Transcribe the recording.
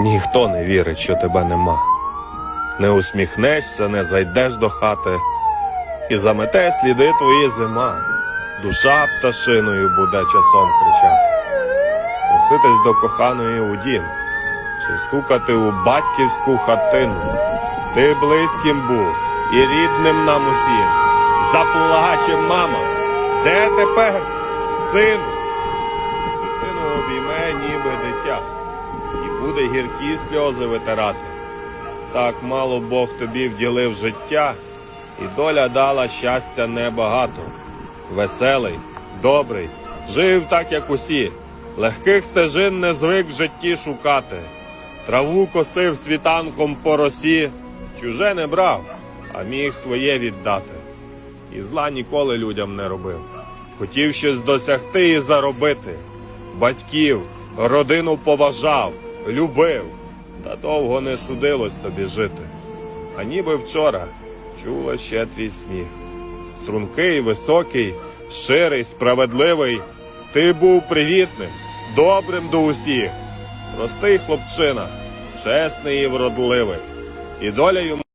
Ніхто не вірить, що тебе нема. Не усміхнешся, не зайдеш до хати, і замете сліди твої зима. Душа пташиною буде часом кричати. Проситись до коханої у дім, чи стукати у батьківську хатину. Ти близьким був і рідним нам усім. Заплаче мама, де тепер син? Дитину обійме, ніби дитя, буде гіркі сльози витирати. Так мало Бог тобі вділив життя, і доля дала щастя небагато. Веселий, добрий, жив так, як усі, легких стежин не звик в житті шукати. Траву косив світанком по росі, чуже не брав, а міг своє віддати. І зла ніколи людям не робив. Хотів щось досягти і заробити. Батьків, родину поважав, любив, та довго не судилось тобі жити. А ніби вчора чула ще твій сміх. Стрункий, високий, щирий, справедливий. Ти був привітним, добрим до усіх. Простий хлопчина, чесний і вродливий. І доля йому